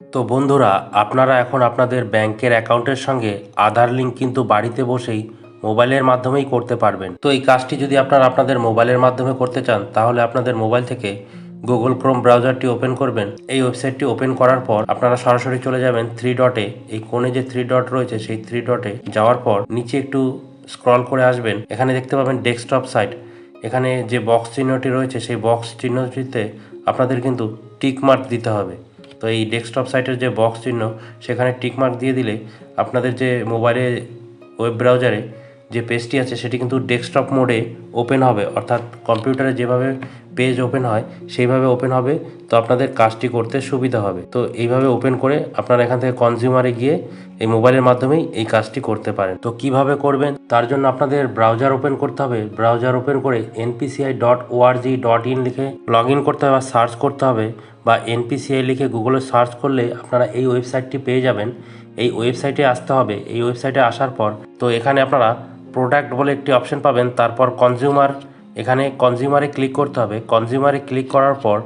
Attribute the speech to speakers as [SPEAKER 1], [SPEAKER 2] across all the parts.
[SPEAKER 1] তো বন্ধুরা, আপনারা এখন আপনাদের ব্যাংকের অ্যাকাউন্টের সঙ্গে আধার লিঙ্ক কিন্তু বাড়িতে বসেই মোবাইলের মাধ্যমেই করতে পারবেন। তো এই কাজটি যদি আপনারা আপনাদের মোবাইলের মাধ্যমে করতে চান, তাহলে আপনাদের মোবাইল থেকে গুগল ক্রোম ব্রাউজারটি ওপেন করবেন। এই ওয়েবসাইটটি ওপেন করার পর আপনারা সরাসরি চলে যাবেন থ্রি ডটে। এই কোণে যে থ্রি ডট রয়েছে, সেই থ্রি ডটে যাওয়ার পর নিচে একটু স্ক্রল করে আসবেন। এখানে দেখতে পাবেন ডেস্কটপ সাইট। এখানে যে বক্স চিহ্নটি রয়েছে, সেই বক্স চিহ্নটিতে আপনাদের কিন্তু টিক মার্ক দিতে হবে। তো এই ডেস্কটপ সাইটের যে বক্স চিহ্ন, সেখানে টিকমার্ক দিয়ে দিলে আপনাদের যে মোবাইলে ওয়েব ব্রাউজারে যে পেজটি আছে সেটি কিন্তু ডেস্কটপ মোডে ওপেন হবে, অর্থাৎ কম্পিউটারে যেভাবে পেজ ওপেন হয়, সেইভাবে ওপেন হবে, তো আপনাদের কাজটি করতে সুবিধা হবে। তো এইভাবে ওপেন করে আপনারা এখান থেকে কনজিউমারে গিয়ে এই মোবাইলের মাধ্যমেই এই কাজটি করতে পারেন। তো কীভাবে করবেন? তার জন্য আপনাদের ব্রাউজার ওপেন করতে হবে। ব্রাউজার ওপেন করে NPCI dot org dot in লিখে লগ ইন করতে হবে বা সার্চ করতে হবে বা এনপিসিআই লিখে গুগলে সার্চ করলে আপনারা এই ওয়েবসাইটটি পেয়ে যাবেন। এই ওয়েবসাইটে আসতে হবে। এই ওয়েবসাইটে আসার পর তো এখানে আপনারা প্রোডাক্ট বলে একটি অপশন পাবেন, তারপর কনজিউমার এখানে কনজিউমারে ক্লিক করতে হবে। কনজিউমারে ক্লিক করার পর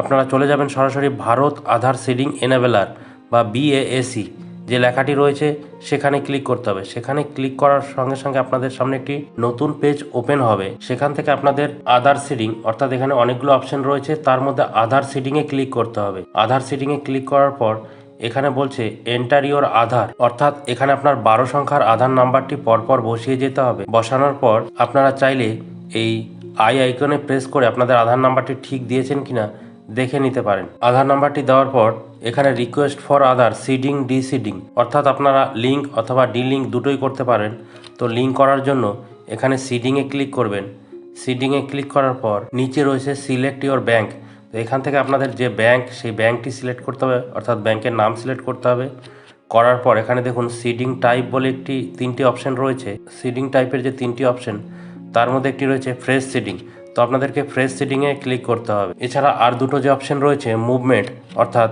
[SPEAKER 1] আপনারা চলে যাবেন সরাসরি ভারত আধার সিডিং এনেবেলার বা বিএএসি যে লেখাটি রয়েছে সেখানে ক্লিক করতে হবে। সেখানে ক্লিক করার সঙ্গে সঙ্গে আপনাদের সামনে একটি নতুন পেজ ওপেন হবে। সেখান থেকে আপনাদের আধার সিডিং অর্থাৎ এখানে অনেকগুলো অপশন রয়েছে, তার মধ্যে আধার সিডিংয়ে ক্লিক করতে হবে। আধার সিডিংয়ে ক্লিক করার পর এখানে বলছে এন্টার ইওর আধার অর্থাৎ এখানে আপনার বারো সংখ্যার আধার নাম্বারটি পরপর বসিয়ে যেতে হবে। বসানোর পর আপনারা চাইলে এই আই আইকনে প্রেস করে আপনাদের আধার নাম্বারটি ঠিক দিয়েছেন কিনা দেখে নিতে পারেন। আধার নাম্বারটি দেওয়ার পর এখানে request for Aadhaar seeding de seeding অর্থাৎ আপনারা লিঙ্ক অথবা ডি লিঙ্ক দুটোই করতে পারেন। তো লিঙ্ক করার জন্য এখানে সিডিংয়ে ক্লিক করবেন। সিডিংয়ে ক্লিক করার পর নিচে রয়েছে সিলেক্ট ইওর ব্যাংক তো এখান থেকে আপনাদের যে ব্যাংক সেই ব্যাংকটি সিলেক্ট করতে হবে, অর্থাৎ ব্যাংকের নাম সিলেক্ট করতে হবে। করার পর এখানে দেখুন সিডিং টাইপ বলে একটি, তিনটি অপশন রয়েছে। সিডিং টাইপের যে তিনটি অপশন তার মধ্যে একটি রয়েছে ফ্রেশ সিডিং তো আপনাদেরকে ফ্রেশ সিডিংয়ে ক্লিক করতে হবে। এছাড়া আর দুটো যে অপশন রয়েছে মুভমেন্ট অর্থাৎ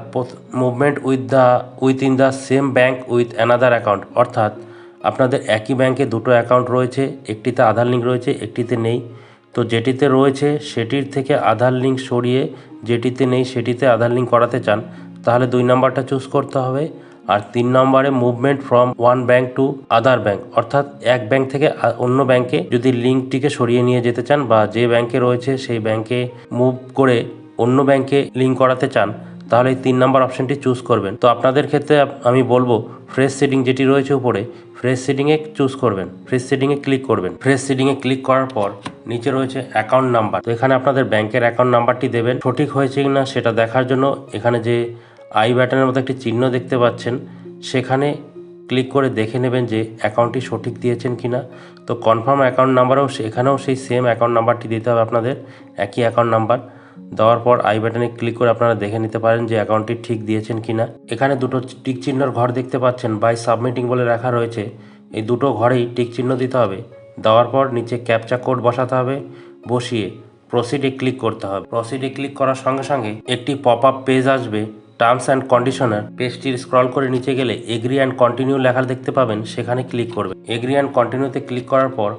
[SPEAKER 1] movement with the with in the same bank with another account অর্থাৎ আপনাদের একই ব্যাংকে দুটো অ্যাকাউন্ট রয়েছে, একটিতে আধার লিঙ্ক রয়েছে, একটিতে নেই। তো যেটিতে রয়েছে, সেটির থেকে আধার লিঙ্ক সরিয়ে যেটিতে নেই সেটিতে আধার লিঙ্ক করাতে চান, তাহলে দুই নাম্বারটা চুজ করতে হবে। আর তিন নম্বরে movement from one bank to other bank অর্থাৎ এক ব্যাংক থেকে অন্য ব্যাংকে যদি লিঙ্কটিকে সরিয়ে নিয়ে যেতে চান বা যে ব্যাংকে রয়েছে সেই ব্যাংকে মুভ করে অন্য ব্যাংকে লিঙ্ক করাতে চান তাহলে এই তিন নাম্বার অপশনটি চুজ করবেন। তো আপনাদের ক্ষেত্রে আমি বলব ফ্রেশ সেটিং যেটি রয়েছে উপরে ফ্রেশ সেটিংয়ে চুজ করবেন। ফ্রেশ সেটিংয়ে ক্লিক করবেন। ফ্রেশ সেটিংয়ে ক্লিক করার পর নিচে রয়েছে অ্যাকাউন্ট নাম্বার তো এখানে আপনাদের ব্যাংকের অ্যাকাউন্ট নাম্বারটি দেবেন। সঠিক হয়েছে কি না সেটা দেখার জন্য এখানে যে আই ব্যাটনের মতো একটি চিহ্ন দেখতে পাচ্ছেন, সেখানে ক্লিক করে দেখে নেবেন যে অ্যাকাউন্টটি সঠিক দিয়েছেন কি না। তো কনফার্ম অ্যাকাউন্ট নাম্বারেও এখানেও সেই সেম অ্যাকাউন্ট নাম্বারটি দিতে হবে আপনাদের, একই অ্যাকাউন্ট নাম্বার দেওয়ার পর আই বাটনে ক্লিক করে আপনারা দেখে নিতে পারেন যে অ্যাকাউন্টটি ঠিক দিয়েছেন কিনা। এখানে দুটো টিক চিহ্নর ঘর দেখতে পাচ্ছেন। বাই সাবমিটিং বলে রাখা রয়েছে। এই দুটো ঘরেই টিক চিহ্ন দিতে হবে। দেওয়ার পর নিচে ক্যাপচা কোড বসাতে হবে। বসিয়ে প্রসিডে ক্লিক করতে হবে। প্রসিডে ক্লিক করার সঙ্গে সঙ্গে একটি পপ আপ পেজ আসবে। টার্মস অ্যান্ড কন্ডিশনার পেজটির স্ক্রল করে নিচে গেলে এগ্রি অ্যান্ড কন্টিনিউ লেখা দেখতে পাবেন। সেখানে ক্লিক করবে। এগ্রি অ্যান্ড কন্টিনিউতে ক্লিক করার পর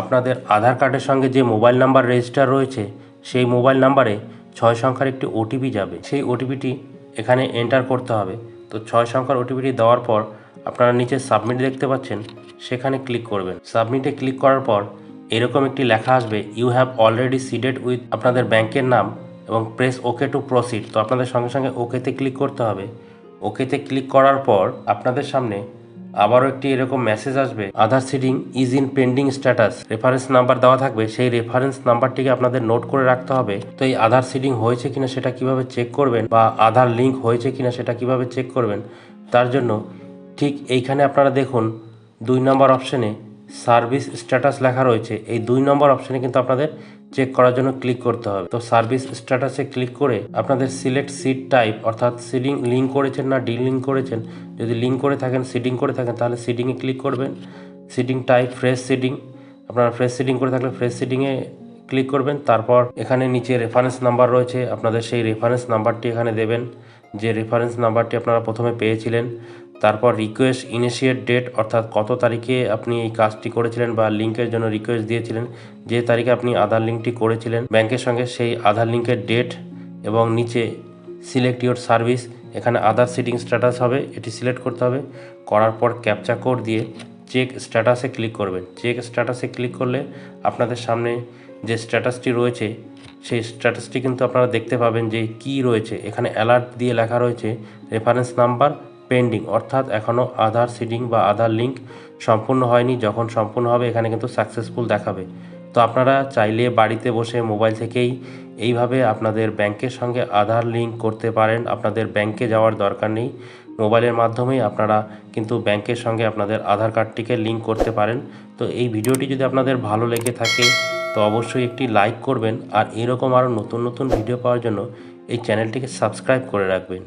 [SPEAKER 1] আপনাদের আধার কার্ডের সঙ্গে যে মোবাইল নাম্বার রেজিস্টার রয়েছে, সেই মোবাইল নাম্বারে ছয় সংখ্যার একটি ওটিপি যাবে। সেই ওটিপিটি এখানে এন্টার করতে হবে। তো ছয় সংখ্যার ওটিপিটি দেওয়ার পর আপনারা নিচে সাবমিট দেখতে পাচ্ছেন, সেখানে ক্লিক করবেন। সাবমিটে ক্লিক করার পর এরকম একটি লেখা আসবে you have already seeded with আপনাদের ব্যাংকের নাম এবং প্রেস ওকে টু প্রসিড তো আপনাদের সঙ্গে সঙ্গে ওকেতে ক্লিক করতে হবে। ওকেতে ক্লিক করার পর আপনাদের সামনে আবারও একটি এরকম মেসেজ আসবে। Aadhaar seeding is in pending status reference number দেওয়া থাকবে। সেই রেফারেন্স নাম্বারটিকে আপনাদের নোট করে রাখতে হবে। তো এই আধার সিডিং হয়েছে কিনা সেটা কীভাবে চেক করবেন বা আধার লিঙ্ক হয়েছে কিনা সেটা কীভাবে চেক করবেন, তার জন্য ঠিক এইখানে আপনারা দেখুন দুই নম্বর অপশানে সার্ভিস স্ট্যাটাস লেখা রয়েছে। এই দুই নম্বর অপশানে কিন্তু আপনাদের চেক করার জন্য ক্লিক করতে হবে। তো সার্ভিস স্ট্যাটাসে ক্লিক করে আপনাদের সিলেক্ট সিট টাইপ অর্থাৎ সিডিং লিঙ্ক করেছেন না ডি লিঙ্ক করেছেন, যদি লিঙ্ক করে থাকেন সিডিং করে থাকেন, তাহলে সিডিংয়ে ক্লিক করবেন। সিডিং টাইপ ফ্রেশ সিডিং আপনারা ফ্রেশ সিডিং করে থাকলে ফ্রেশ সিডিংয়ে ক্লিক করবেন। তারপর এখানে নিচে রেফারেন্স নাম্বার রয়েছে, আপনাদের সেই রেফারেন্স নাম্বারটি এখানে দেবেন। যে রেফারেন্স নাম্বারটি আপনারা প্রথমে পেয়েছিলেন তারপর রিকোয়েস্ট ইনিশিয়েট ডেট অর্থাৎ কত তারিখে আপনি এই কাজটি করেছিলেন বা লিঙ্কের জন্য রিকোয়েস্ট দিয়েছিলেন, যে তারিখে আপনি আধার লিঙ্কটি করেছিলেন, ব্যাংকের সঙ্গে সেই আধার লিঙ্কের ডেট এবং নিচে সিলেক্ট ইউর সার্ভিস এখানে আধার সিটিং স্ট্যাটাস হবে, এটি সিলেক্ট করতে হবে, করার পর ক্যাপচা কোড দিয়ে চেক স্ট্যাটাসে ক্লিক করবেন। চেক স্ট্যাটাসে ক্লিক করলে আপনাদের সামনে যে স্ট্যাটাসটি রয়েছে, সেই স্ট্যাটাসটি কিন্তু আপনারা দেখতে পাবেন যে কি রয়েছে। এখানে অ্যালার্ট দিয়ে লেখা রয়েছে রেফারেন্স নাম্বার পেন্ডিং অর্থাৎ এখনও আধার সিডিং বা আধার লিঙ্ক সম্পূর্ণ হয়নি, যখন সম্পূর্ণ হবে এখানে কিন্তু সাকসেসফুল দেখাবে। তো আপনারা চাইলে বাড়িতে বসে মোবাইল থেকেই এইভাবে আপনাদের ব্যাংকের সঙ্গে আধার লিঙ্ক করতে পারেন। আপনাদের ব্যাংকে যাওয়ার দরকার নেই। মোবাইলের মাধ্যমেই আপনারা কিন্তু ব্যাংকের সঙ্গে আপনাদের আধার কার্ডটিকে লিঙ্ক করতে পারেন। তো এই ভিডিওটি যদি আপনাদের ভালো লেগে থাকে, তো অবশ্যই একটি লাইক করবেন। আর এরকম আরও নতুন নতুন ভিডিও পাওয়ার জন্য এই চ্যানেলটিকে সাবস্ক্রাইব করে রাখবেন।